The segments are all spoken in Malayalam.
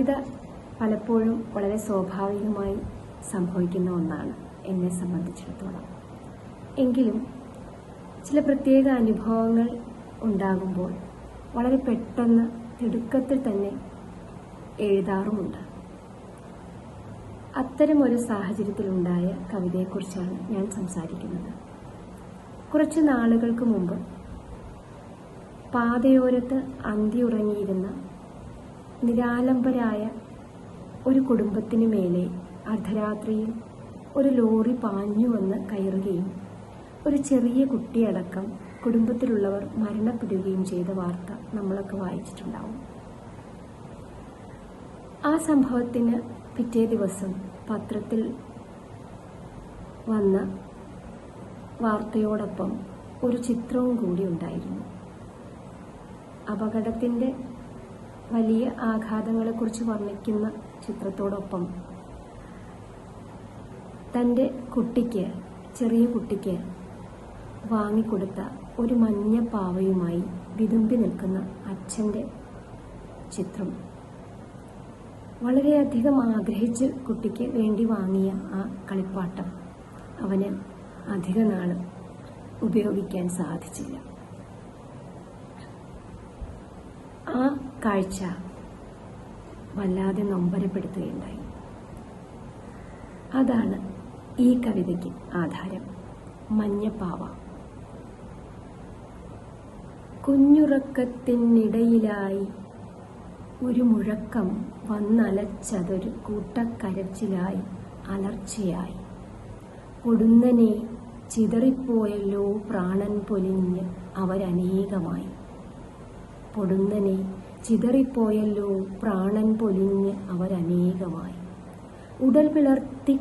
കവിത പലപ്പോഴും വളരെ സ്വാഭാവികമായി സംഭവിക്കുന്ന ഒന്നാണ് എന്നെ സംബന്ധിച്ചിടത്തോളം. എങ്കിലും ചില പ്രത്യേക അനുഭവങ്ങൾ ഉണ്ടാകുമ്പോൾ വളരെ പെട്ടെന്ന് തിടുക്കത്തിൽ തന്നെ എഴുതാറുമുണ്ട്. അത്തരമൊരു സാഹചര്യത്തിലുണ്ടായ കവിതയെക്കുറിച്ചാണ് ഞാൻ സംസാരിക്കുന്നത്. കുറച്ച് നാളുകൾക്ക് മുമ്പ് പാതയോരത്ത് അന്തിയുറങ്ങിയിരുന്ന നിരാലംബരായ ഒരു കുടുംബത്തിനു മേലെ അർദ്ധരാത്രിയിൽ ഒരു ലോറി പാഞ്ഞു വന്ന് കയറുകയും ഒരു ചെറിയ കുട്ടിയടക്കം കുടുംബത്തിലുള്ളവർ മരണപ്പെടുകയും ചെയ്ത വാർത്ത നമ്മളൊക്കെ വായിച്ചിട്ടുണ്ടാവും. ആ സംഭവത്തിന് പിറ്റേ ദിവസം പത്രത്തിൽ വന്ന വാർത്തയോടൊപ്പം ഒരു ചിത്രവും കൂടി ഉണ്ടായിരുന്നു. അപകടത്തിന്റെ വലിയ ആഘാതങ്ങളെക്കുറിച്ച് വർണിക്കുന്ന ചിത്രത്തോടൊപ്പം. തന്റെ കുട്ടിക്ക് ചെറിയ കുട്ടിക്ക് വാങ്ങിക്കൊടുത്ത ഒരു മഞ്ഞ പാവയുമായി വിതുമ്പി നിൽക്കുന്ന അച്ഛന്റെ ചിത്രം. വളരെയധികം ആഗ്രഹിച്ച് കുട്ടിക്ക് വേണ്ടി വാങ്ങിയ ആ കളിപ്പാട്ടം അവന് അധിക നാൾ ഉപയോഗിക്കാൻ സാധിച്ചില്ല. ആ കാഴ്ച വല്ലാതെ നൊമ്പരപ്പെടുത്തുകയുണ്ടായി. അതാണ് ഈ കവിതയ്ക്ക് ആധാരം. മഞ്ഞപ്പാവ. കുഞ്ഞുറക്കത്തിനിടയിലായി ഒരു മുഴക്കം വന്നലച്ചതൊരു കൂട്ടക്കരച്ചിലായി അലർച്ചയായി. കൊടുന്നനെ ചിതറിപ്പോയല്ലോ പ്രാണൻ പൊലിഞ്ഞ് അവരനേകമായി. പൊടുന്നനെ ചിതറിപ്പോയല്ലോ പ്രാണൻ പൊലിഞ്ഞ് അവരനേകമായി. ഉടൽ പിളർത്തി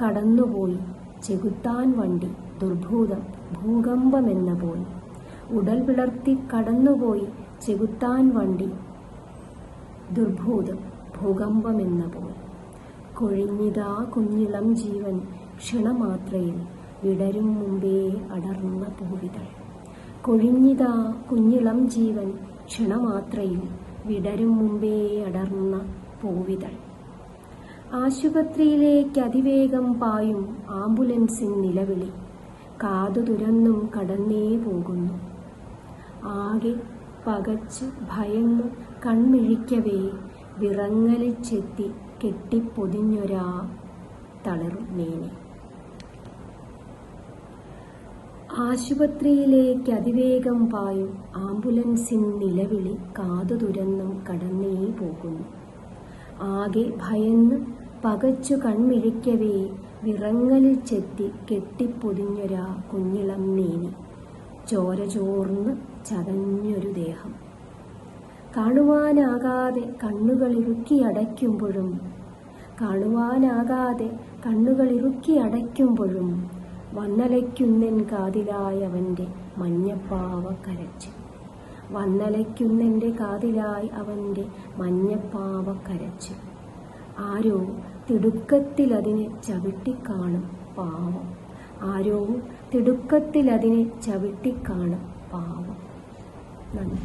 കടന്നുപോയി ചെകുത്താൻ വണ്ടി ദുർഭൂതം ഭൂകമ്പമെന്ന പോയി ഉടൽ പിളർത്തി കടന്നുപോയി ചെകുത്താൻ വണ്ടി ദുർഭൂതം ഭൂകമ്പമെന്ന പോയി കൊഴിഞ്ഞിതാ കുഞ്ഞിളം ജീവൻ ക്ഷണമാത്രയിൽ വിടരും മുമ്പേ അടർന്ന പൂവിതൾ. കൊഴിഞ്ഞിതാ കുഞ്ഞിളം ജീവൻ ക്ഷണമാത്രയിൽ വിടരും മുമ്പേ അടർന്ന പൂവിതൾ. ആശുപത്രിയിലേക്ക് അതിവേഗം പായും ആംബുലൻസിൻ നിലവിളി. കാതു തുരന്നും കടന്നേ പോകുന്നു. ആകെ പകച്ച് ഭയന്നു കൺമിഴിക്കവേ വിറങ്ങലിച്ചെത്തി കെട്ടിപ്പൊതിഞ്ഞൊരാ തളറും ആശുപത്രിയിലേക്ക് അതിവേഗം പായും. ആംബുലൻസിൻ നിലവിളി കാതു തുരന്നും കടന്നേ പോകുന്നു. ആകെ ഭയന്ന് പകച്ചു കൺമിഴിക്കവേ വിറങ്ങലിൽ ചെത്തി കെട്ടിപ്പൊതിഞ്ഞൊരാ കുഞ്ഞിളം നീനി ചോര ചോർന്ന് ചതഞ്ഞൊരു ദേഹം. കാണുവാനാകാതെ കണ്ണുകൾ ഇറുക്കി അടയ്ക്കുമ്പോഴും കാണുവാനാകാതെ കണ്ണുകൾ ഇറുക്കി അടയ്ക്കുമ്പോഴും വന്നലയ്ക്കുന്നൻ കാതിലായി അവന്റെ മഞ്ഞപ്പാവ കരച്ച് വന്നലയ്ക്കുന്നന്റെ കാതിലായി അവന്റെ മഞ്ഞപ്പാവ കരച്ച് ആരോ തിടുക്കത്തിലതിനെ ചവിട്ടിക്കാണും പാവം. ആരോ തിടുക്കത്തിലതിനെ ചവിട്ടിക്കാണും പാവം. നന്ദി.